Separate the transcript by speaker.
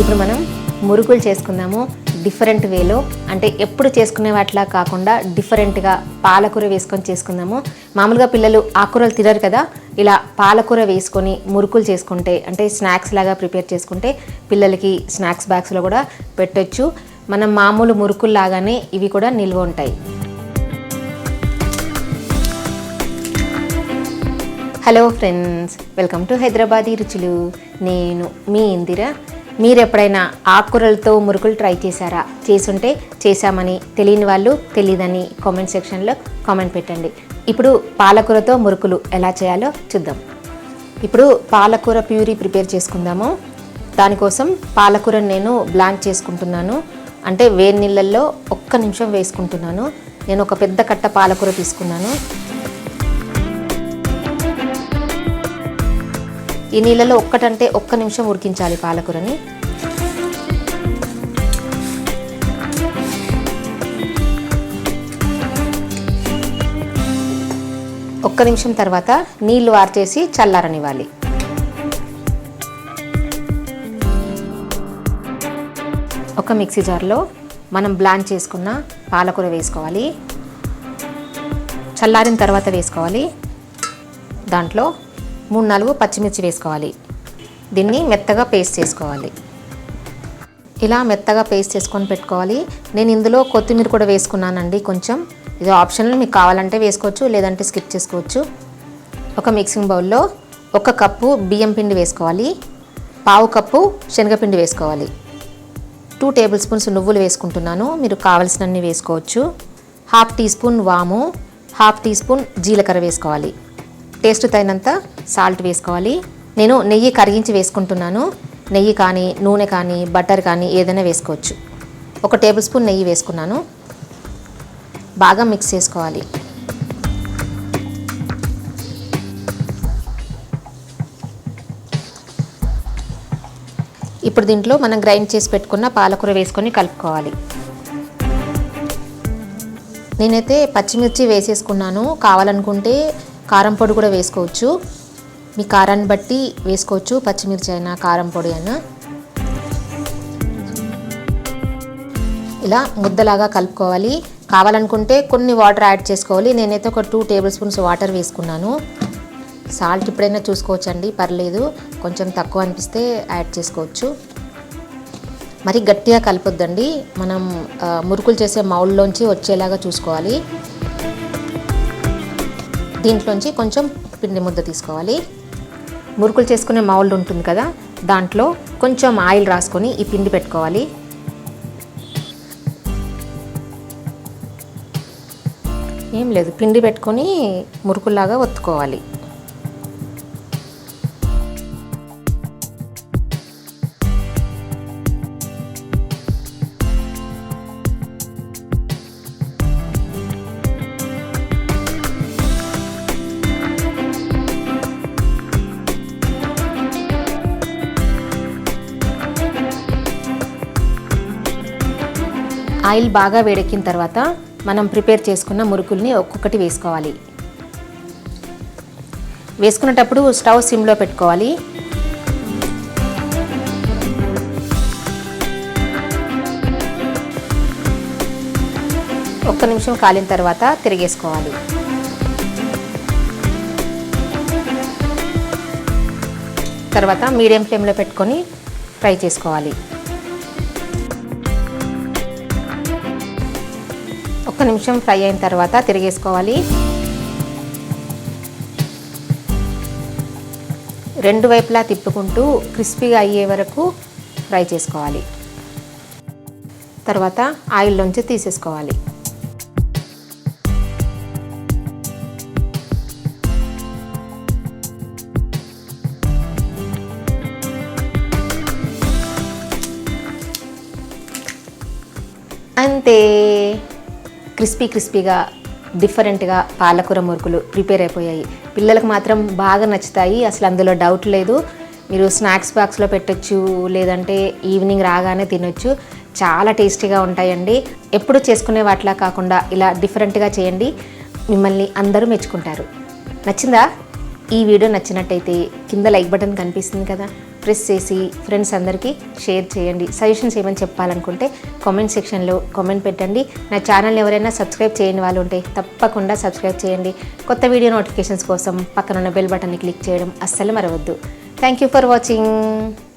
Speaker 1: ఇప్పుడు మనం మురుకులు చేసుకుందాము డిఫరెంట్ వేలో. అంటే ఎప్పుడు చేసుకునే వాటిలా కాకుండా డిఫరెంట్గా పాలకూర వేసుకొని చేసుకుందాము. మామూలుగా పిల్లలు ఆకుకూరలు తినరు కదా ఇలా పాలకూర వేసుకొని మురుకులు చేసుకుంటే అంటే స్నాక్స్ లాగా ప్రిపేర్ చేసుకుంటే పిల్లలకి స్నాక్స్ బ్యాగ్స్లో కూడా పెట్టొచ్చు. మనం మామూలు మురుకులు లాగానే ఇవి కూడా నిల్వ ఉంటాయి. Hello friends welcome to Hyderabadi రుచులు. నేను మీ ఇందిరా మీరు ఎప్పుడైనా ఆకుకూరలతో మురుకులు ట్రై చేశారా? చేసుంటే చేశామని తెలియని వాళ్ళు తెలియదని కామెంట్ సెక్షన్లో కామెంట్ పెట్టండి. ఇప్పుడు పాలకూరతో మురుకులు ఎలా చేయాలో చూద్దాం. ఇప్పుడు పాలకూర ప్యూరీ ప్రిపేర్ చేసుకుందాము. దానికోసం పాలకూరను నేను బ్లాంక్ చేసుకుంటున్నాను. అంటే వేడి నీళ్ళల్లో ఒక్క నిమిషం వేసుకుంటున్నాను. నేను ఒక పెద్ద కట్ట పాలకూర తీసుకున్నాను. ఈ నీళ్ళలో ఒక్కటంటే ఒక్క నిమిషం ఉడికించాలి పాలకూరని. ఒక్క నిమిషం తర్వాత నీళ్ళు వార్చేసి చల్లారనివ్వాలి. ఒక మిక్సీ జార్లో మనం బ్లాండ్ చేసుకున్న పాలకూర వేసుకోవాలి. చల్లారిన తర్వాత వేసుకోవాలి. దాంట్లో మూడు నాలుగు పచ్చిమిర్చి వేసుకోవాలి. దీన్ని మెత్తగా పేస్ట్ చేసుకోవాలి. ఇలా మెత్తగా పేస్ట్ చేసుకొని పెట్టుకోవాలి. నేను ఇందులో కొత్తిమీర కూడా వేసుకున్నానండి కొంచెం. ఇది ఆప్షనల్ మీకు కావాలంటే వేసుకోవచ్చు లేదంటే స్కిప్ చేసుకోవచ్చు. ఒక మిక్సింగ్ బౌల్లో ఒక కప్పు బియ్యం పిండి వేసుకోవాలి. పావు కప్పు శనగపిండి వేసుకోవాలి. టూ టేబుల్ స్పూన్స్ నువ్వులు వేసుకుంటున్నాను. మీరు కావలసినన్ని వేసుకోవచ్చు. హాఫ్ టీ స్పూన్ వాము హాఫ్ టీ స్పూన్ జీలకర్ర వేసుకోవాలి. టేస్ట్ తగినంత సాల్ట్ వేసుకోవాలి. నేను నెయ్యి కరిగించి వేసుకుంటున్నాను. నెయ్యి కానీ నూనె కానీ బటర్ కానీ ఏదైనా వేసుకోవచ్చు. ఒక టేబుల్ స్పూన్ నెయ్యి వేసుకున్నాను. బాగా మిక్స్ చేసుకోవాలి. ఇప్పుడు దీంట్లో మనం గ్రైండ్ చేసి పెట్టుకున్న పాలకూర వేసుకొని కలుపుకోవాలి. నేనైతే పచ్చిమిర్చి వేసేసుకున్నాను. కావాలనుకుంటే కారం పొడి కూడా వేసుకోవచ్చు. మీ కారాన్ని బట్టి వేసుకోవచ్చు పచ్చిమిర్చి అయినా కారం పొడి అయినా. ఇలా ముద్దలాగా కలుపుకోవాలి. కావాలనుకుంటే కొన్ని వాటర్ యాడ్ చేసుకోవాలి. నేనైతే ఒక టూ టేబుల్ స్పూన్స్ వాటర్ వేసుకున్నాను. సాల్ట్ ఎప్పుడైనా చూసుకోవచ్చండి పర్లేదు. కొంచెం తక్కువ అనిపిస్తే యాడ్ చేసుకోవచ్చు. మరి గట్టిగా కలపొద్దండి. మనం మురుకులు చేసే మౌల్లోంచి వచ్చేలాగా చూసుకోవాలి. దీంట్లోంచి కొంచెం పిండి ముద్ద తీసుకోవాలి. మురుకులు చేసుకునే మౌల్డ్ ఉంటుంది కదా దాంట్లో కొంచెం ఆయిల్ రాసుకొని ఈ పిండి పెట్టుకోవాలి. ఏం లేదు పిండి పెట్టుకొని మురుకుల్లాగా ఒత్తుకోవాలి. ఆయిల్ బాగా వేడెక్కిన తర్వాత మనం ప్రిపేర్ చేసుకున్న మురుకుల్ని ఒక్కొక్కటి వేసుకోవాలి. వేసుకునేటప్పుడు స్టవ్ సిమ్లో పెట్టుకోవాలి. ఒక్క నిమిషం కాలిన తర్వాత తిరిగేసుకోవాలి. తర్వాత మీడియం ఫ్లేమ్లో పెట్టుకొని ఫ్రై చేసుకోవాలి. ఒక్క నిమిషం ఫ్రై అయిన తర్వాత తిరిగేసుకోవాలి. రెండు వైపులా తిప్పుకుంటూ క్రిస్పీగా అయ్యే వరకు ఫ్రై చేసుకోవాలి. తర్వాత ఆయిల్లోంచి తీసేసుకోవాలి. అంతే. క్రిస్పీ క్రిస్పీగా డిఫరెంట్గా పాలకూర మురుకులు ప్రిపేర్ అయిపోయాయి. పిల్లలకు మాత్రం బాగా నచ్చుతాయి. అసలు అందులో డౌట్ లేదు. మీరు స్నాక్స్ బాక్స్లో పెట్టొచ్చు లేదంటే ఈవినింగ్ రాగానే తినొచ్చు. చాలా టేస్టీగా ఉంటాయండి. ఎప్పుడు చేసుకునే వాటిలా కాకుండా ఇలా డిఫరెంట్గా చేయండి. మిమ్మల్ని అందరూ మెచ్చుకుంటారు. నచ్చిందా? ఈ వీడియో నచ్చినట్టయితే కింద లైక్ బటన్ కనిపిస్తుంది కదా? ప్రెస్ చేసి ఫ్రెండ్స్ అందరికీ షేర్ చేయండి. సజెషన్స్ ఏమైనా చెప్పాలనుకుంటే కామెంట్ సెక్షన్లో కామెంట్ పెట్టండి. నా ఛానల్ ఎవరైనా సబ్స్క్రైబ్ చేయని వాళ్ళు ఉంటే తప్పకుండా సబ్స్క్రైబ్ చేయండి. కొత్త వీడియో నోటిఫికేషన్స్ కోసం పక్కన ఉన్న బెల్ బటన్ని క్లిక్ చేయడం అస్సలు మరవద్దు. Thank you for watching